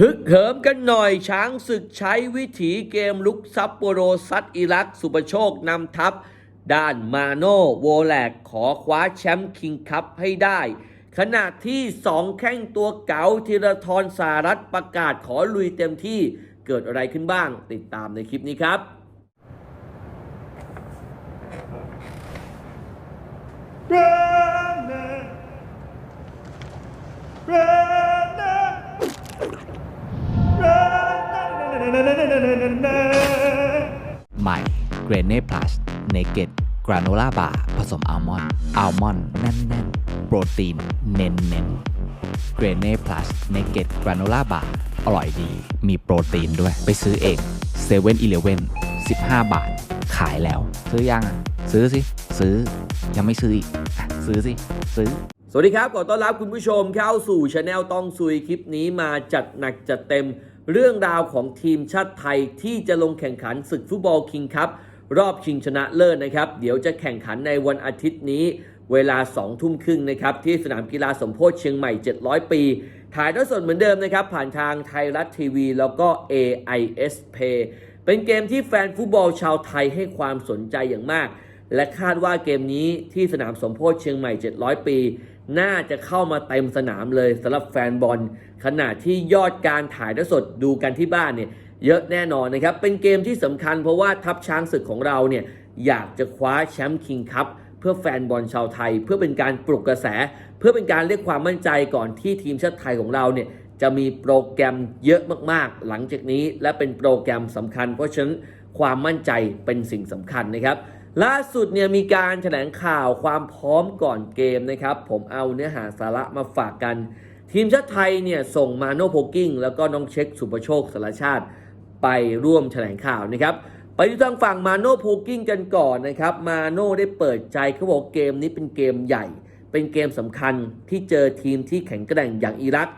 ฮึกเหิมกันหน่อยช้างศึกใช้วิถีเกมลุกซัปโปโรซัดอิรัก สุปโชคนำทัพ ด้านมาโนโวแลกขอคว้าแชมป์คิงคัพให้ได้ ขณะที่สองแข้งตัวเก๋าธีรทรสารัตประกาศขอลุยเต็มที่เกิดอะไรขึ้นบ้าง ติดตามในคลิปนี้ครับ ใหม่เกรเน่พลัสเนเกตกราโนล่าบาร์ผสมอัลมอนด์อัลมอนด์แน่นๆ โปรตีนเน้นๆเกรเน่พลัสเนเกตกราโนล่าบาร์อร่อยดี มีโปรตีนด้วย ไปซื้อเอง7 e เ e ่ e อ15บาท ขายแล้ว ซื้อยังอะ ซื้อสิ ซื้อ ยังไม่ซื้ออีกอะซื้อสิ ซื้อ สวัสดีครับขอต้อนรับคุณผู้ชมเข้าสู่ช anel ต้องซุยคลิปนี้มาจัดหนักจัดเต็มเรื่องราวของทีมชาติไทยที่จะลงแข่งขันศึกฟุตบอลคิงคัพรอบชิงชนะเลิศนะครับ เดี๋ยวจะแข่งขันในวันอาทิตย์นี้ เวลา 2 ทุ่มครึ่งนะครับ ที่สนามกีฬาสมโพธิเชียงใหม่ 700 ปี ถ่ายทอดสดเหมือนเดิมนะครับ ผ่านทางไทยรัฐทีวี แล้วก็ AIS Pay เป็นเกมที่แฟนฟุตบอลชาวไทยให้ความสนใจอย่างมาก และคาดว่าเกมนี้ที่สนามสมโพธิเชียงใหม่ 700 ปี น่าจะเข้ามาเต็มสนามเลยสำหรับแฟนบอล ขณะที่ยอดการถ่ายทอดสดดูกันที่บ้านเนี่ยเยอะแน่นอนนะครับ เป็นเกมที่สำคัญเพราะว่าทัพช้างศึกของเราเนี่ยอยากจะคว้าแชมป์คิงคัพเพื่อแฟนบอลชาวไทย เพื่อเป็นการปลุกกระแส เพื่อเป็นการเรียกความมั่นใจก่อนที่ทีมชาติไทยของเราเนี่ยจะมีโปรแกรมเยอะมากๆ หลังจากนี้และเป็นโปรแกรมสำคัญ เพราะฉะนั้นความมั่นใจเป็นสิ่งสำคัญนะครับ ล่าสุดเนี่ยมีการแถลงข่าวความพร้อมก่อนเกมนะครับ ผมเอาเนื้อหาสาระมาฝากกัน ทีมชาติไทยเนี่ยส่งมาโนโพกิ้งแล้วก็น้องเช็คสุประโชคสารชาติไปร่วมแถลงข่าวนะครับ ไปดูทางฝั่งมาโนโพกิ้งกันก่อนนะครับ มาโนได้เปิดใจเขาบอกเกมนี้เป็นเกมใหญ่ เป็นเกมสำคัญที่เจอทีมที่แข็งแกร่งอย่างอิรัก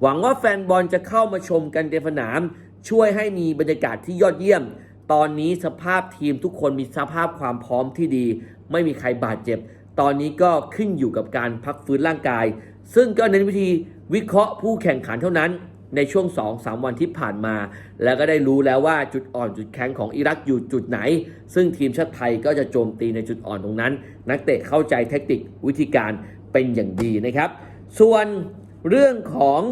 หวังว่าแฟนบอลจะเข้ามาชมกันในสนาม ช่วยให้มีบรรยากาศที่ยอดเยี่ยม ตอนนี้สภาพทีมทุกคนมีสภาพความพร้อมที่ดี ไม่มีใครบาดเจ็บ ตอนนี้ก็ขึ้นอยู่กับการพักฟื้นร่างกาย ซึ่งก็เน้นวิธีวิเคราะห์ผู้แข่งขันเท่านั้นในช่วง 2-3 วันที่ผ่านมา แล้วก็ได้รู้แล้วว่าจุดอ่อนจุดแข็งของอิรักอยู่จุดไหน ซึ่งทีมชาติไทยก็จะโจมตีในจุดอ่อนตรงนั้น นักเตะเข้าใจเทคนิควิธีการเป็นอย่างดีนะครับ ส่วนเรื่องของ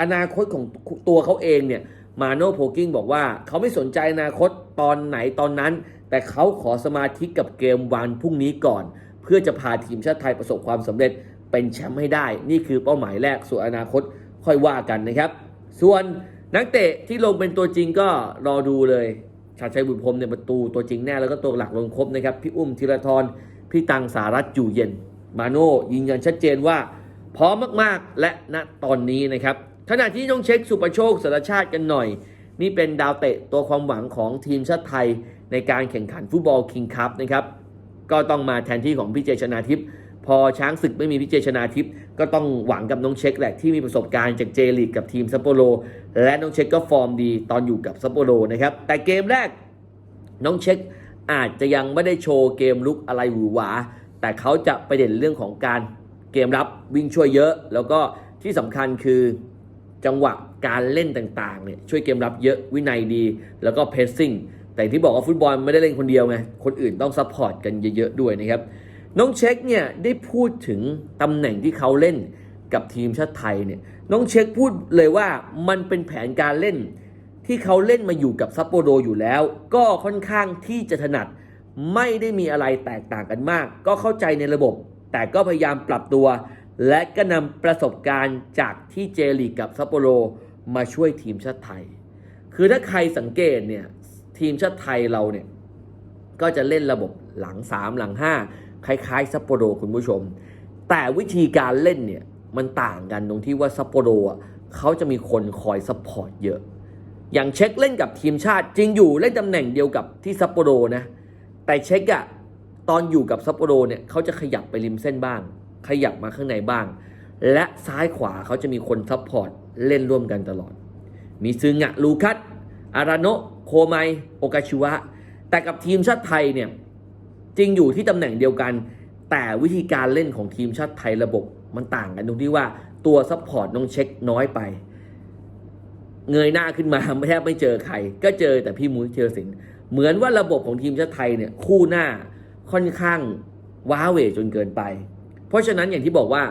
อนาคตของตัวเขาเองเนี่ย มาโนโพกิ้งบอกว่า เขาไม่สนใจอนาคตตอนไหนตอนนั้น แต่เขาขอสมาธิกับเกมวันพรุ่งนี้ก่อน เพื่อจะพาทีมชาติไทยประสบความสำเร็จเป็นแชมป์ให้ได้ นี่คือเป้าหมายแรกส่วนอนาคตค่อยว่ากันนะครับ ส่วนนักเตะที่ลงเป็นตัวจริงก็รอดูเลยชาชัยบุญพรมในยประตูตัวจริงแน่แล้วก็ตัวหลักลงครบนะครับพี่อุ้มธีรทรพี่ตังสารัตอยู่เย็น มาโน่ยืนยันชัดเจนว่าพร้อมมากๆ และณตอนนี้นะครับ ขณะที่ต้องเช็คสุประโชคสารชาติกันหน่อย นี่เป็นดาวเตะตัวความหวังของทีมชาติไทยในการแข่งขันฟุตบอลคิงคัพนะครับก็ต้องมาแทนที่ของพี่เจชนาทิพย์พอช้างศึกไม่มีพี่เจชนาทิพย์ก็ต้องหวังกับน้องเช็คแหละที่มีประสบการณ์จากเจลีกกับทีมซัปโปโรและน้องเช็คก็ฟอร์มดีตอนอยู่กับซัปโปโรนะครับแต่เกมแรกน้องเช็คอาจจะยังไม่ได้โชว์เกมลุกอะไรหวือหวา แต่เขาจะไปเด่นเรื่องของการเกมรับวิ่งช่วยเยอะ แล้วก็ที่สำคัญคือ จังหวะการเล่นต่างๆเนี่ยช่วยเกมรับเยอะวินัยดี แล้วก็เพสซิ่งแต่ที่บอกว่าฟุตบอลไม่ได้เล่นคนเดียวไงคนอื่นต้องซัพพอร์ตกันเยอะๆด้วยนะครับน้องเช็คเนี่ยได้พูดถึงตำแหน่งที่เขาเล่นกับทีมชาติไทยเนี่ยน้องเช็คพูดเลยว่ามันเป็นแผนการเล่น ที่เขาเล่นมาอยู่กับซัปโปโรอยู่แล้ว ก็ค่อนข้างที่จะถนัดไม่ได้มีอะไรแตกต่างกันมาก ก็เข้าใจในระบบ แต่ก็พยายามปรับตัว และก็นำประสบการณ์จากที่เจลีกกับซัปโปโรมาช่วยทีมชาติไทย คือถ้าใครสังเกตเนี่ยทีมชาติไทยเราเนี่ยก็จะเล่นระบบหลัง 3 หลัง 5 คล้ายๆซัปโปโรคุณผู้ชม แต่วิธีการเล่นเนี่ยมันต่างกันตรงที่ว่าซัปโปโรอะเขาจะมีคนคอยซัพพอร์ตเยอะ อย่างเช็คเล่นกับทีมชาติจริงอยู่เล่นตำแหน่งเดียวกับที่ซัปโปโรนะ แต่เช็คอะตอนอยู่กับซัปโปโรเนี่ยเขาจะขยับไปริมเส้นบ้าง ขยับมาข้างในบ้าง และซ้ายขวาเขาจะมีคนซัพพอร์ตเล่นร่วมกันตลอด มีซึงะลูคัสอาราโนะโคไมโอกาชิวะ แต่กับทีมชาติไทยเนี่ยจริงอยู่ที่ตำแหน่งเดียวกัน แต่วิธีการเล่นของทีมชาติไทยระบบมันต่างกันตรงที่ว่าตัวซัพพอร์ตน้องเช็คน้อยไป เงยหน้าขึ้นมาแทบไม่เจอใคร ก็เจอแต่พี่มุ้ยเจอสินเหมือนว่าระบบของทีมชาติไทยเนี่ยคู่หน้าค่อนข้างว้าเหวจนเกินไป เพราะฉะนั้นอย่างที่บอกว่า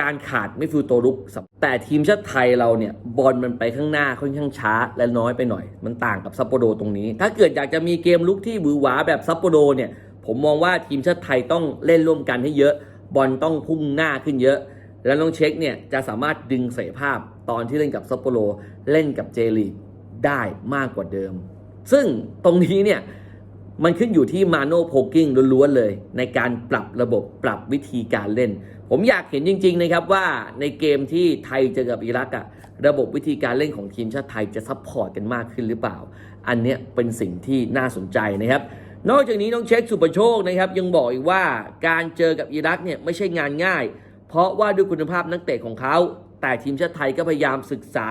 การขาดไม่ฟิลตัวลุก แต่ทีมชาติไทยเราเนี่ยบอลมันไปข้างหน้าค่อนข้างช้าและน้อยไปหน่อย มันต่างกับซัปโปโรตรงนี้ ถ้าเกิดอยากจะมีเกมลุกที่บือหวาแบบซัปโปโรเนี่ย ผมมองว่าทีมชาติไทยต้องเล่นร่วมกันให้เยอะบอลต้องพุ่งหน้าขึ้นเยอะ แล้วน้องเช็คเนี่ยจะสามารถดึงเสรีภาพตอนที่เล่นกับซัปโปโรเล่นกับเจลีได้มากกว่าเดิม ซึ่งตรงนี้เนี่ย มันขึ้นอยู่ที่มาโนโพกิ้งล้วนๆเลย ในการปรับระบบปรับวิธีการเล่น ผมอยากเห็นจริง ๆ นะครับว่าในเกมที่ไทยเจอกับอิรักอะระบบวิธีการเล่นของทีมชาติไทยจะซัพพอร์ตกันมากขึ้นหรือเปล่า อันเนี้ยเป็นสิ่งที่น่าสนใจนะครับ นอกจากนี้น้องเช็คสุประโชคนะครับ ยังบอกอีกว่าการเจอกับอิรักเนี่ยไม่ใช่งานง่าย เพราะว่าด้วยคุณภาพนักเตะของเขาแต่ทีมชาติไทยก็พยายามศึกษา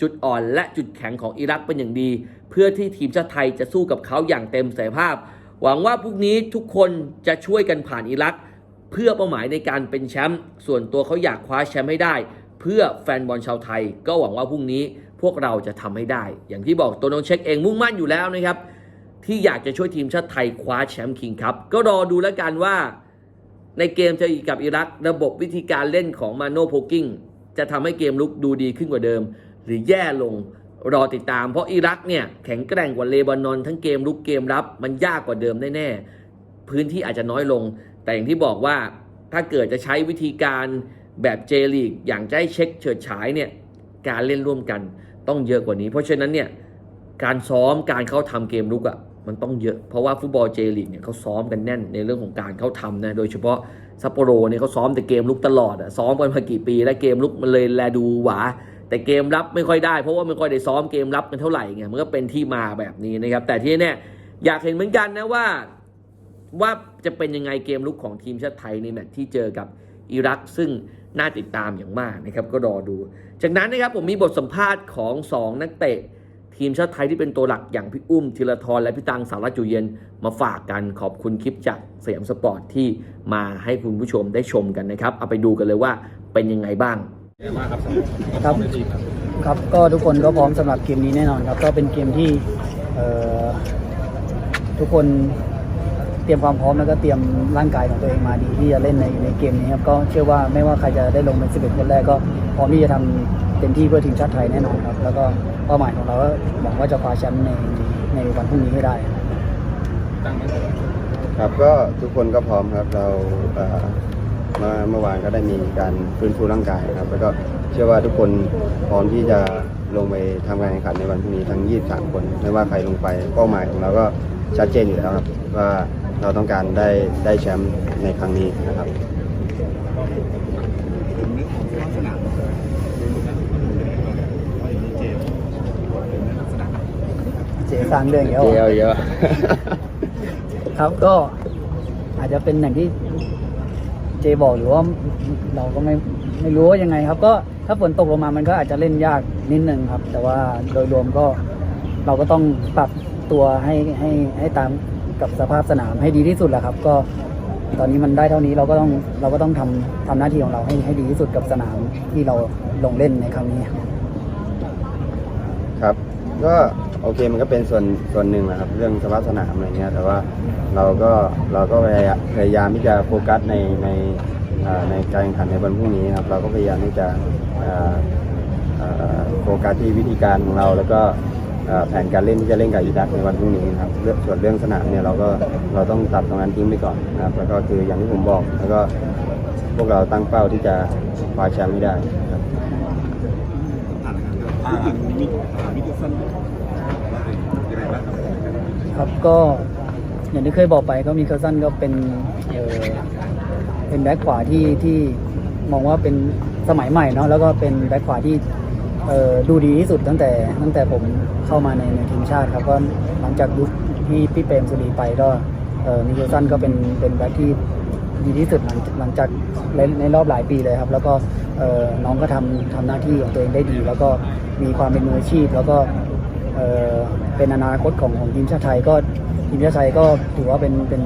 จุดอ่อนและจุดแข็งของอิรักเป็นอย่างดี เพื่อที่ทีมชาติไทยจะสู้กับเขาอย่างเต็มศักยภาพ หวังว่าพรุ่งนี้ทุกคนจะช่วยกันผ่านอิรัก เพื่อเป้าหมายในการเป็นแชมป์ส่วนตัวเขาอยากคว้าแชมป์ให้ได้ เพื่อแฟนบอลชาวไทย ก็หวังว่าพรุ่งนี้พวกเราจะทำให้ได้ อย่างที่บอกตัวน้องเช็คเองมุ่งมั่นอยู่แล้วนะครับที่อยากจะช่วยทีมชาติไทยคว้าแชมป์คิงครับก็รอดูแล้วกันว่า ในเกมเจอกับอิรัก ระบบวิธีการเล่นของมาโนโพกิ้งจะทำให้เกมลุกดูดีขึ้นกว่าเดิม หรือแย่ลงรอติดตามเพราะอิรักเนี่ยแข็งแกร่งกว่าเลบานอนทั้งเกมลุกเกมรับ มันยากกว่าเดิมแน่ๆพื้นที่อาจจะน้อยลง แต่อย่างที่บอกว่าถ้าเกิดจะใช้วิธีการแบบเจลีกอย่างให้เช็คเฉิดฉายเนี่ยการเล่นร่วมกันต้องเยอะกว่านี้ เพราะฉะนั้นเนี่ยการซ้อมการเข้าทำเกมลุกอะ่ะมันต้องเยอะเพราะว่าฟุตบอลเจลีกเนี่ยเขาซ้อมกันแน่นในเรื่องของการเข้าทำนะโดยเฉพาะซัปโปโรเนี่ยเขาซ้อมแต่เกมลุกตลอดอะ่ะซ้อมกันมากี่ปี แล้วเกมลุกมันเลยแลดูหวา แต่เกมรับไม่ค่อยได้เพราะว่าไม่ค่อยได้ซ้อมเกมรับกันเท่าไหร่ไงมันก็เป็นที่มาแบบนี้นะครับ แต่ที่แน่อยากเห็นเหมือนกันนะว่าว่าจะเป็นยังไงเกมลุกของทีมชาติไทยในแมตช์ที่เจอกับอิรักซึ่งน่าติดตามอย่างมากนะครับก็รอดู จากนั้นนะครับผมมีบทสัมภาษณ์ของ 2 นักเตะ ทีมชาติไทยที่เป็นตัวหลักอย่างพี่อุ้มธีรทรและพี่ตังสารัตอยู่เย็นมาฝากกันขอบคุณคลิปจากสยามสปอร์ตที่มาให้คุณผู้ชมได้ชมกันนะครับ เอาไปดูกันเลยว่าเป็นยังไงบ้าง ครับครับก็ทุกคนก็พร้อมสำหรับเกมนี้แน่นอนครับ ก็เป็นเกมที่เอ่อทุกคนเตรียมความพร้อมแล้วก็เตรียมร่างกายของตัวเองมาดีที่จะเล่นในในเกมนี้ครับก็เชื่อว่าไม่ว่าใครจะได้ลงเป็น11คนแรกก็พร้อมที่จะทำเต็มที่เพื่อทีมชาติไทยแน่นอนครับ แล้วก็เป้าหมายของเราก็หวังว่าจะคว้าแชมป์ในในวันพรุ่งนี้ให้ได้ครับก็ทุกคนก็พร้อมครับเรา เอ่อเมื่อเมื่อวานก็ได้มีการฟื้นฟูร่างกายครับ แล้วก็เชื่อว่าทุกคนพร้อมที่จะลงไปทำการแข่งขันในวันพรุ่งนี้ทั้ง 23 คน ไม่ว่าใครลงไปเป้าหมายของเราก็ชัดเจนอยู่แล้วครับว่าเราต้องการได้ได้แชมป์ในครั้งนี้นะครับเจสร้างเรื่องเยอะเยอะเยอะครับก็อาจจะเป็นอย่างที่ เจบอกหรือว่าเราก็ไม่ไม่รู้ว่ายังไงครับ ก็ถ้าฝนตกลงมามันก็อาจจะเล่นยากนิดนึงครับ แต่ว่าโดยรวมก็เราก็ต้องปรับตัวให้ให้ให้ตามกับสภาพสนามให้ดีที่สุดแหละครับ ก็ตอนนี้มันได้เท่านี้เราก็ต้องเราก็ต้องทำทำหน้าที่ของเราให้ให้ดีที่สุดกับสนามที่เราลงเล่นในครั้งนี้ครับก็ โอเคมันก็เป็นส่วนส่วนหนึ่งนะครับ เรื่องสภาพสนามอะไรเงี้ย แต่ว่าเราก็เราก็พยายามที่จะโฟกัสในในในการแข่งขันในวันพรุ่งนี้ครับ เราก็พยายามที่จะโฟกัสที่วิธีการของเราแล้วก็แผนการเล่นที่จะเล่นกับอีรักในวันพรุ่งนี้นะครับเรื่องส่วนเรื่องสนามเนี่ยเราก็เราต้องตัดตรงนั้นทิ้งไปก่อนนะครับแล้วก็คืออย่างที่ผมบอก แล้วก็พวกเราตั้งเป้าที่จะคว้าแชมป์ให้ได้ครับครับก็ ก็อย่างที่เคยบอกไปก็มีเคอร์ซันก็เป็นเออเป็นแบ็คขวาที่ที่มองว่าเป็นสมัยใหม่เนาะแล้วก็เป็นแบ็คขวาที่เออดูดีที่สุดตั้งแต่ตั้งแต่ผมเข้ามาในในทีมชาติครับก็หลังจากยุคที่พี่เปรมสุรีไปก็เออมีเคอร์ซันก็เป็นเป็นแบ็คที่ดีที่สุดหลังหลังจากในในรอบหลายปีเลยครับ แล้วก็เออน้องก็ทำทำหน้าที่ของตัวเองได้ดี แล้วก็มีความเป็นมืออาชีพ แล้วก็ เอ่อเป็นอนาคตของของทีมชาติไทยก็ทีมชาติไทยก็ถือว่าเป็นเป็น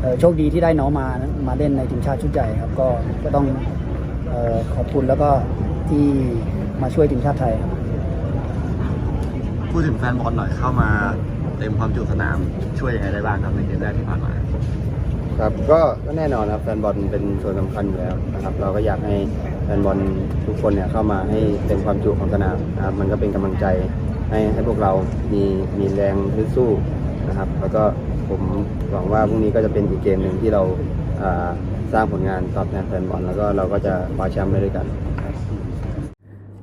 เอ่อโชคดีที่ได้น้องมามาเล่นในทีมชาติชุดใหญ่ครับ ก็ก็ต้องเออขอบคุณแล้วก็ที่มาช่วยทีมชาติไทยครับพูดถึงแฟนบอลหน่อยเข้ามาเต็มความจุสนามช่วยยังไงได้บ้างครับในเกมแรกที่ผ่านมาครับก็ก็แน่นอนครับแฟนบอลเป็นส่วนสำคัญอยู่แล้วนะครับ เราก็อยากให้แฟนบอลทุกคนเนี่ยเข้ามาให้เต็มความจุของสนามนะครับมันก็เป็นกำลังใจ ให้ให้พวกเรามีมีแรงฮึดสู้นะครับ แล้วก็ผมหวังว่าพรุ่งนี้ก็จะเป็นอีกเกมหนึ่งที่เราสร้างผลงานตอบแทนแฟนบอลแล้วก็เราก็จะคว้าแชมป์ได้ด้วยกัน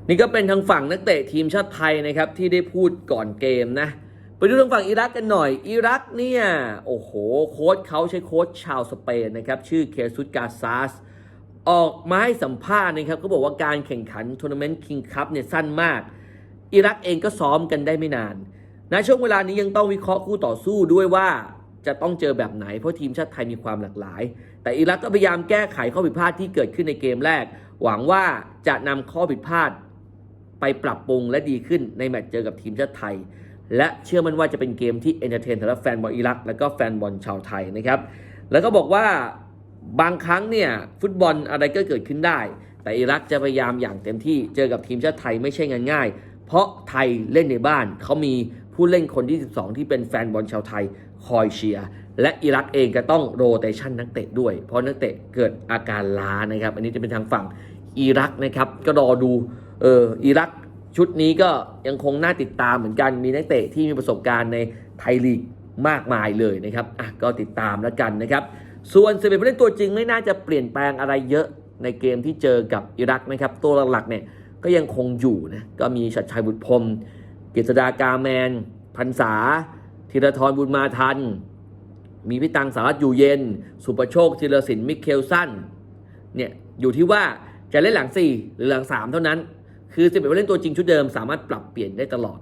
นี่ก็เป็นทางฝั่งนักเตะทีมชาติไทยนะครับที่ได้พูดก่อนเกมนะไปดูทางฝั่งอิรักกันหน่อย อิรักเนี่ยโอ้โหโค้ชเขาใช้โค้ชชาวสเปนนะครับชื่อเคซุสกาซาสออกมาให้สัมภาษณ์นะครับก็บอกว่าการแข่งขันทัวร์นาเมนต์คิงคัพเนี่ยสั้นมาก อิรักเองก็ซ้อมกันได้ไม่นานณช่วงเวลานี้ยังต้องวิเคราะห์คู่ต่อสู้ด้วยว่าจะต้องเจอแบบไหนเพราะทีมชาติไทยมีความหลากหลาย แต่อิรักก็พยายามแก้ไขข้อผิดพลาดที่เกิดขึ้นในเกมแรก หวังว่าจะนำข้อผิดพลาดไปปรับปรุงและดีขึ้นในแมตช์เจอกับทีมชาติไทย และเชื่อมั่นว่าจะเป็นเกมที่เอนเตอร์เทนสำหรับแฟนบอลอิรักและก็แฟนบอลชาวไทยนะครับแล้วก็บอกว่าบางครั้งเนี่ยฟุตบอลอะไรก็เกิดขึ้นได้ แต่อิรักจะพยายามอย่างเต็มที่เจอกับทีมชาติไทยไม่ใช่งานง่าย เพราะไทยเล่นในบ้าน เขามีผู้เล่นคนที่ 12 ที่เป็นแฟนบอลชาวไทยคอยเชียร์และอิรักเองก็ต้องโรเตชันนักเตะด้วย เพราะนักเตะเกิดอาการล้านะครับ อันนี้จะเป็นทางฝั่งอิรักนะครับก็รอดูเอออิรักชุดนี้ก็ยังคงน่าติดตามเหมือนกันมีนักเตะที่มีประสบการณ์ในไทยลีกมากมายเลยนะครับอะก็ติดตามแล้วกันนะครับ ส่วนสิบเอ็ดผู้เล่นตัวจริงไม่น่าจะเปลี่ยนแปลงอะไรเยอะในเกมที่เจอกับอิรักนะครับ ตัวหลักๆเนี่ย ก็ยังคงอยู่นะก็มีชัดชัยบุตรพรมกฤษดากาแมน พันษาธีรทรบุญมาทัน มีพิตังสารัตอยู่เย็น สุประโชคธีรศิลป์มิเคลสันเนี่ยอยู่ที่ว่าจะเล่นหลัง 4 หรือหลัง 3 เท่านั้น คือ11ผู้เล่นตัวจริงชุดเดิมสามารถปรับเปลี่ยนได้ตลอด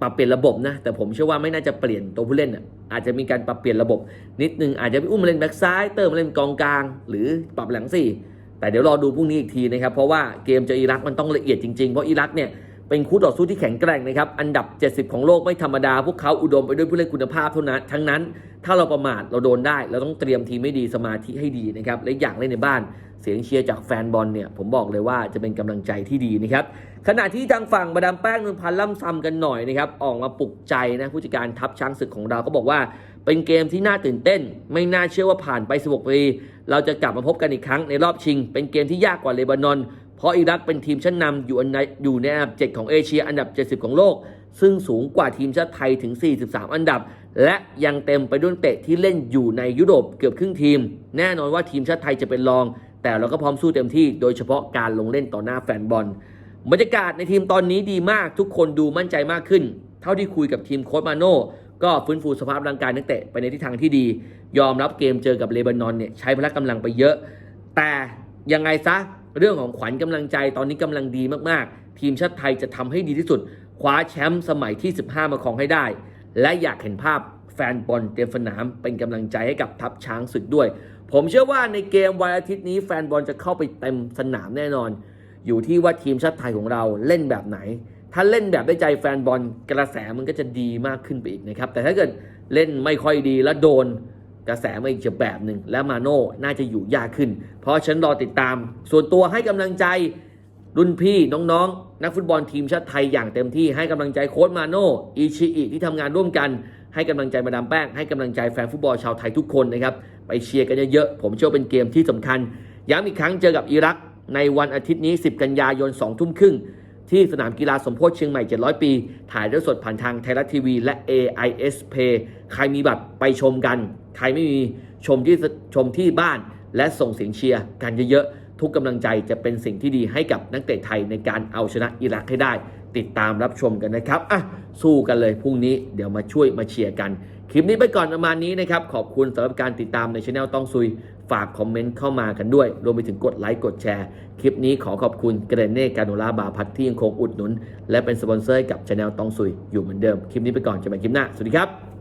ปรับเปลี่ยนระบบนะ แต่ผมเชื่อว่าไม่น่าจะเปลี่ยนตัวผู้เล่นอะอาจจะมีการปรับเปลี่ยนระบบ นิดนึงอาจจะไปอุ้มมาเล่นแบ็กซ้ายเติมมาเล่นกองกลาง หรือปรับหลัง4 แต่เดี๋ยวรอดูพรุ่งนี้อีกทีนะครับ เพราะว่าเกมเจออิรักมันต้องละเอียดจริงๆ เพราะอิรักเนี่ยเป็นคู่ต่อสู้ที่แข็งแกร่งนะครับ อันดับ 70 ของโลกไม่ธรรมดา พวกเขาอุดมไปด้วยผู้เล่นคุณภาพเท่านั้น ทั้งนั้น ถ้าเราประมาทเราโดนได้ เราต้องเตรียมทีมไม่ดีสมาธิให้ดีนะครับ และอย่างเล่นในบ้าน เสียงเชียร์จากแฟนบอลเนี่ยผมบอกเลยว่าจะเป็นกำลังใจที่ดีนะครับ ขณะที่ทางฝั่งมาดามแป้งนวลพันล่ำซำกันหน่อยนะครับ ออกมาปลุกใจนะผู้จัดการทัพช้างศึกของเราก็บอกว่า เป็นเกมที่น่าตื่นเต้น ไม่น่าเชื่อว่าผ่านไป 16 ปี เราจะกลับมาพบกันอีกครั้งในรอบชิง เป็นเกมที่ยากกว่าเลบานอน เพราะอิรักเป็นทีมชั้นนำอยู่ในอยู่ในอันดับ 7 ของเอเชียอันดับ 70 ของโลก ซึ่งสูงกว่าทีมชาติไทยถึง 43 อันดับ และยังเต็มไปด้วยเตะที่เล่นอยู่ในยุโรปเกือบครึ่งทีม แน่นอนว่าทีมชาติไทยจะเป็นรอง แต่เราก็พร้อมสู้เต็มที่ โดยเฉพาะการลงเล่นต่อหน้าแฟนบอลบรรยากาศในทีมตอนนี้ดีมากทุกคนดูมั่นใจมากขึ้น เท่าที่คุยกับทีมโค้ชมาโน่ ก็ฟื้นฟูสภาพร่างกายนักเตะไปในทิศทางที่ดี ยอมรับเกมเจอกับเลบานอนเนี่ยใช้พละกำลังไปเยอะ แต่ยังไงซะเรื่องของขวัญกำลังใจตอนนี้กำลังดีมากๆ ทีมชาติไทยจะทำให้ดีที่สุด คว้าแชมป์สมัยที่ 15 มาครองให้ได้ และอยากเห็นภาพแฟนบอลเต็มสนามเป็นกำลังใจให้กับทัพช้างศึกด้วย ผมเชื่อว่าในเกมวันอาทิตย์นี้แฟนบอลจะเข้าไปเต็มสนามแน่นอน อยู่ที่ว่าทีมชาติไทยของเราเล่นแบบไหน ถ้าเล่นแบบได้ใจแฟนบอลกระแสมันก็จะดีมากขึ้นไปอีกนะครับ แต่ถ้าเกิดเล่นไม่ค่อยดีแล้วโดนกระแสมาอีกแบบหนึ่งและมาโน่น่าจะอยู่ยากขึ้น เพราะฉันรอติดตาม ส่วนตัวให้กำลังใจรุ่นพี่น้องๆ นักฟุตบอลทีมชาติไทยอย่างเต็มที่ให้กำลังใจโค้ชมาโน่อิชิอิที่ทำงานร่วมกัน ให้กำลังใจมาดามแป้งให้กำลังใจแฟนฟุตบอลชาวไทยทุกคนนะครับไปเชียร์กันเยอะๆผมเชื่อเป็นเกมที่สำคัญย้ำอีกครั้งเจอกับอิรักในวันอาทิตย์นี้ 10 กันยายน2ทุ่มครึ่ง ที่สนามกีฬาสมโพธิเชียงใหม่ 700 ปี ถ่ายด้วยสดผ่านทางไทยรัฐทีวี และ AIS Pay ใครมีบัตรไปชมกัน ใครไม่มีชมที่ชมที่บ้าน และส่งเสียงเชียร์กันเยอะๆ ทุกกำลังใจจะเป็นสิ่งที่ดีให้กับนักเตะไทยในการเอาชนะอิรักให้ได้ ติดตามรับชมกันนะครับอะสู้กันเลยพรุ่งนี้เดี๋ยวมาช่วยมาเชียร์กัน ลิปนี้ไปก่อนประมาณนี้นะครับ ขอบคุณสำหรับการติดตามในช anel ต้องซุย ฝากคอมเมนต์เข้ามากันด้วย รวมไปถึงกดไลค์กดแชร์ คลิปนี้ขอขอบคุณเกรเน่กาโนลาบาพัทที่ยังคงอุดหนุน และเป็นสปอนเซอร์ให้กับช anel ต้องซุยอยู่เหมือนเดิม คลิปนี้ไปก่อนจะไปคลิปหน้า สวัสดีครับ